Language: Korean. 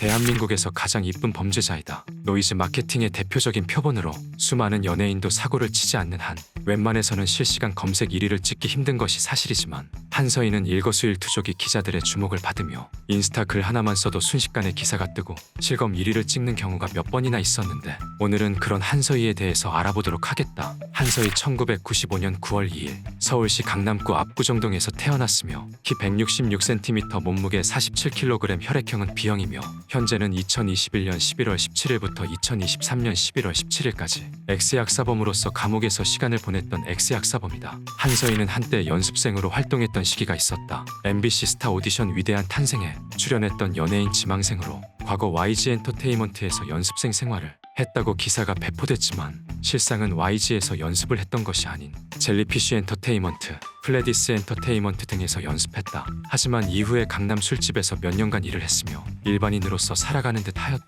대한민국에서 가장 이쁜 범죄자이다. 노이즈 마케팅의 대표적인 표본으로 수많은 연예인도 사고를 치지 않는 한 웬만해서는 실시간 검색 1위를 찍기 힘든 것이 사실이지만 한서인은 일거수일투족이 기자들의 주목을 받으며 인스타 글 하나만 써도 순식간에 기사가 뜨고 실검 1위를 찍는 경우가 몇 번이나 있었는데 오늘은 그런 한서희에 대해서 알아보도록 하겠다. 한서희 1995년 9월 2일 서울시 강남구 압구정동에서 태어났으며 키 166cm 몸무게 47kg 혈액형은 B형이며 현재는 2021년 11월 17일부터 2023년 11월 17일까지 X약사범으로서 감옥에서 시간을 보냈던 X약사범이다. 한서희는 한때 연습생으로 활동했던 시기가 있었다. MBC 스타 오디션 위대한 탄생에 출연했던 연예인 지망생으로 과거 YG 엔터테인먼트에서 연습생 생활을 했다고 기사가 배포됐지만 실상은 YG에서 연습을 했던 것이 아닌 젤리피쉬 엔터테인먼트, 플레디스 엔터테인먼트 등에서 연습했다. 하지만 이후에 강남 술집에서 몇 년간 일을 했으며 일반인으로서 살아가는 듯 하였다.